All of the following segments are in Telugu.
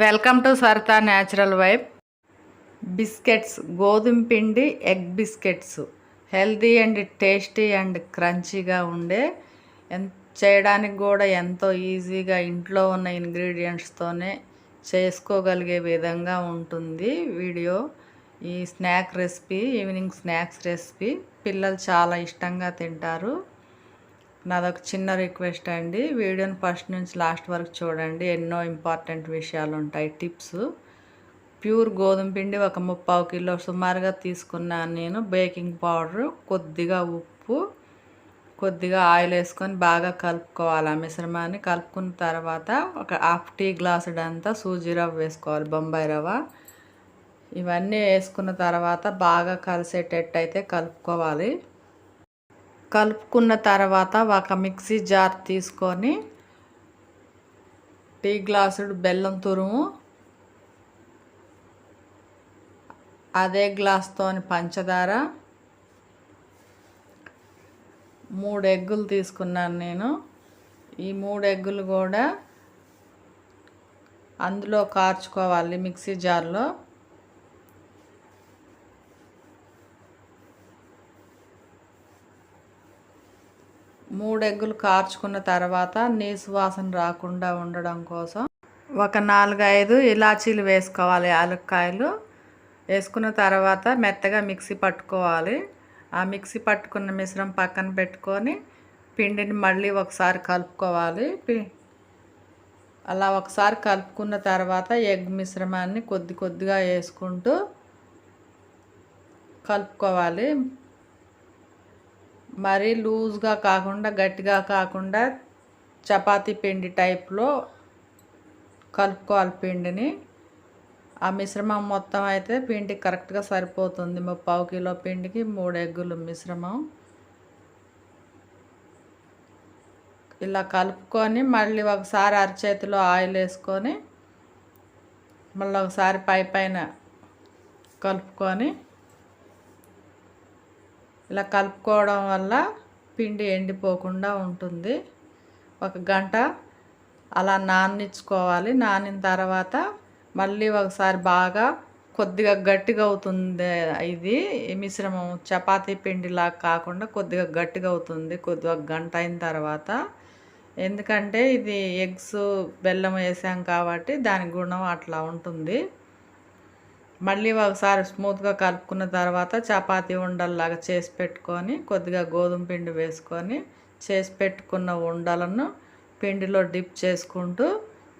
Welcome to Sarita natural vibe. Biscuits గోధుమ పిండి egg biscuits. Healthy and tasty and క్రంచీగా ఉండే చేయడానికి కూడా ఎంతో ఈజీగా ఇంట్లో ఉన్న ఇంగ్రీడియంట్స్తోనే చేసుకోగలిగే విధంగా ఉంటుంది వీడియో. ఈ snack recipe evening snacks recipe పిల్లలు చాలా ఇష్టంగా తింటారు. నాదొక చిన్న రిక్వెస్ట్ అండి. వీడియోని ఫస్ట్ నుంచి లాస్ట్ వరకు చూడండి. ఎన్నో ఇంపార్టెంట్ విషయాలు ఉంటాయి టిప్స్. ప్యూర్ గోధుమ పిండి ఒక ముప్పావు కిలో సుమారుగా తీసుకున్నాను నేను. బేకింగ్ పౌడర్ కొద్దిగా ఉప్పు కొద్దిగా ఆయిల్ వేసుకొని బాగా కలుపుకోవాలి ఆ మిశ్రమాన్ని. కలుపుకున్న తర్వాత ఒక హాఫ్ టీ గ్లాసుడంతా సూజీ రవ్వ వేసుకోవాలి బొంబాయి రవ్వ. ఇవన్నీ వేసుకున్న తర్వాత బాగా కలిసేటట్టు అయితే కలుపుకోవాలి. కలుపుకున్న తర్వాత ఒక మిక్సీ జార్ తీసుకొని టీ గ్లాసుడు బెల్లం తురుము అదే గ్లాస్తోని పంచదార మూడు ఎగ్గులు తీసుకున్నాను నేను. ఈ మూడు ఎగ్గులు కూడా అందులో కార్చుకోవాలి మిక్సీ జార్లో. మూడు ఎగ్గులు కార్చుకున్న తర్వాత నీసు వాసన రాకుండా ఉండడం కోసం ఒక నాలుగైదు ఇలాచీలు వేసుకోవాలి యాలక్కాయలు వేసుకున్న తర్వాత మెత్తగా మిక్సీ పట్టుకోవాలి. ఆ మిక్సీ పట్టుకున్న మిశ్రం పక్కన పెట్టుకొని పిండిని మళ్ళీ ఒకసారి కలుపుకోవాలి. అలా ఒకసారి కలుపుకున్న తర్వాత ఎగ్ మిశ్రమాన్ని కొద్ది కొద్దిగా వేసుకుంటూ కలుపుకోవాలి. మరీ లూజ్గా కాకుండా గట్టిగా కాకుండా చపాతీ పిండి టైప్లో కలుపుకోవాలి పిండిని. ఆ మిశ్రమం మొత్తం అయితే పిండి కరెక్ట్గా సరిపోతుంది. పావు కిలో పిండికి మూడు ఎగ్గులు మిశ్రమం. ఇలా కలుపుకొని మళ్ళీ ఒకసారి అరచేతిలో ఆయిల్ వేసుకొని మళ్ళీ ఒకసారి పై పైన కలుపుకొని ఇలా కలుపుకోవడం వల్ల పిండి ఎండిపోకుండా ఉంటుంది. ఒక గంట అలా నానిచ్చుకోవాలి నానిన తర్వాత మళ్ళీ ఒకసారి బాగా కొద్దిగా గట్టిగా అవుతుంది. ఇది మిశ్రమం చపాతీ పిండిలా కాకుండా కొద్దిగా గట్టిగా అవుతుంది. కొద్దిగా గంట అయిన తర్వాత. ఎందుకంటే ఇది ఎగ్స్ బెల్లం వేసాం కాబట్టి దాని గుణం అట్లా ఉంటుంది. మళ్ళీ ఒకసారి స్మూత్గా కలుపుకున్న తర్వాత చపాతీ ఉండల్లాగా చేసి పెట్టుకొని కొద్దిగా గోధుమ పిండి వేసుకొని చేసి పెట్టుకున్న ఉండలను పిండిలో డిప్ చేసుకుంటూ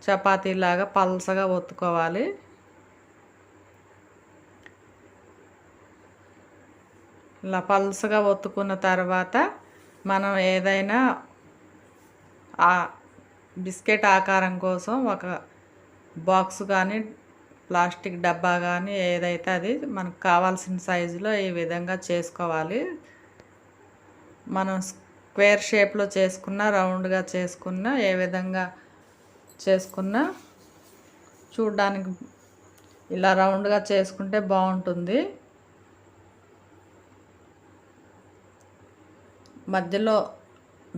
చపాతీలాగా పల్సగా ఒత్తుకోవాలి. ఇలా పల్సగా ఒత్తుకున్న తర్వాత మనం ఏదైనా బిస్కెట్ ఆకారం కోసం ఒక బాక్స్ కానీ ప్లాస్టిక్ డబ్బా కానీ ఏదైతే అది మనకు కావాల్సిన సైజులో ఈ విధంగా చేసుకోవాలి. మనం స్క్వేర్ షేప్లో చేసుకున్న రౌండ్గా చేసుకున్న ఏ విధంగా చేసుకున్నా చూడ్డానికి ఇలా రౌండ్గా చేసుకుంటే బాగుంటుంది. మధ్యలో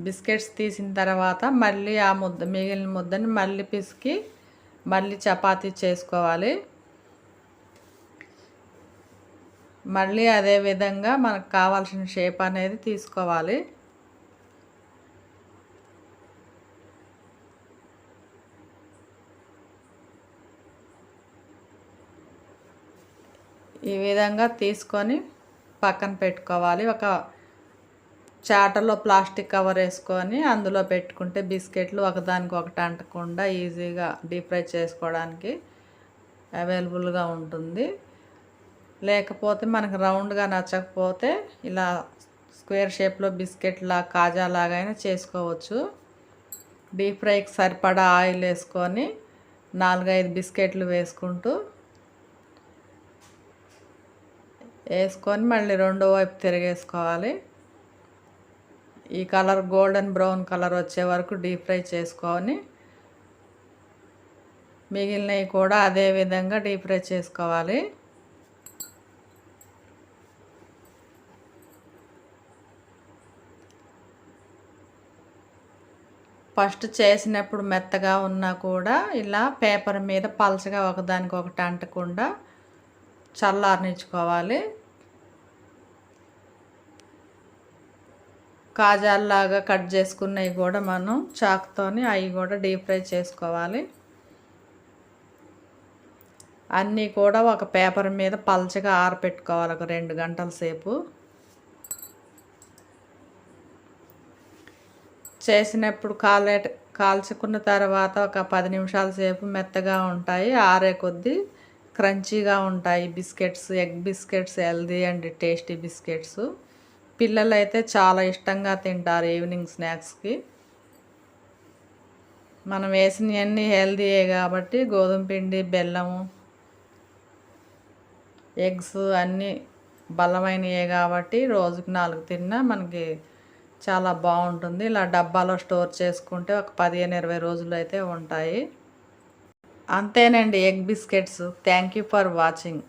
బిస్కెట్స్ తీసిన తర్వాత మళ్ళీ ఆ ముద్ద మిగిలిన ముద్దని మళ్ళీ పిసికి మళ్ళీ చపాతీ చేసుకోవాలి. మళ్ళీ అదే విధంగా మనకు కావాల్సిన షేప్ అనేది తీసుకోవాలి. ఈ విధంగా తీసుకొని పక్కన పెట్టుకోవాలి. ఒక చాటలో ప్లాస్టిక్ కవర్ వేసుకొని అందులో పెట్టుకుంటే బిస్కెట్లు ఒకదానికి ఒకటి అంటకుండా ఈజీగా డీప్ ఫ్రై చేసుకోవడానికి అవైలబుల్గా ఉంటుంది. లేకపోతే మనకు రౌండ్గా నచ్చకపోతే ఇలా స్క్వేర్ షేప్లో బిస్కెట్లా కాజాలాగా అయినా చేసుకోవచ్చు. డీప్ ఫ్రైకి సరిపడా ఆయిల్ వేసుకొని నాలుగైదు బిస్కెట్లు వేసుకుంటూ వేసుకొని మళ్ళీ రెండో వైపు తిరిగేసుకోవాలి. ఈ కలర్ గోల్డెన్ బ్రౌన్ కలర్ వచ్చే వరకు డీప్ ఫ్రై చేసుకొని మిగిలినవి కూడా అదే విధంగా డీప్ ఫ్రై చేసుకోవాలి. ఫస్ట్ చేసినప్పుడు మెత్తగా ఉన్నా కూడా ఇలా పేపర్ మీద పలచగా ఒకదానికి ఒకటి అంటకుండా చల్లారనిచ్చుకోవాలి. కాజాల్లాగా కట్ చేసుకున్నవి కూడా మనం చాక్తోని అవి కూడా డీప్ ఫ్రై చేసుకోవాలి. అన్నీ కూడా ఒక పేపర్ మీద పలచగా ఆరపెట్టుకోవాలి ఒక రెండు గంటల సేపు. చేసినప్పుడు కాలే కాల్చుకున్న తర్వాత ఒక పది నిమిషాల సేపు మెత్తగా ఉంటాయి ఆరే కొద్దీ క్రంచీగా ఉంటాయి biscuits egg biscuits healthy and tasty biscuits. పిల్లలు అయితే చాలా ఇష్టంగా తింటారు ఈవినింగ్ స్నాక్స్కి. మనం వేసినవన్నీ హెల్దీయే కాబట్టి గోధుమ పిండి బెల్లము ఎగ్స్ అన్నీ బలమైనయే కాబట్టి రోజుకి నాలుగు తిన్నా మనకి చాలా బాగుంటుంది. ఇలా డబ్బాలో స్టోర్ చేసుకుంటే ఒక పదిహేను ఇరవై రోజులు అయితే ఉంటాయి. అంతేనండి egg biscuits. Thank you for watching.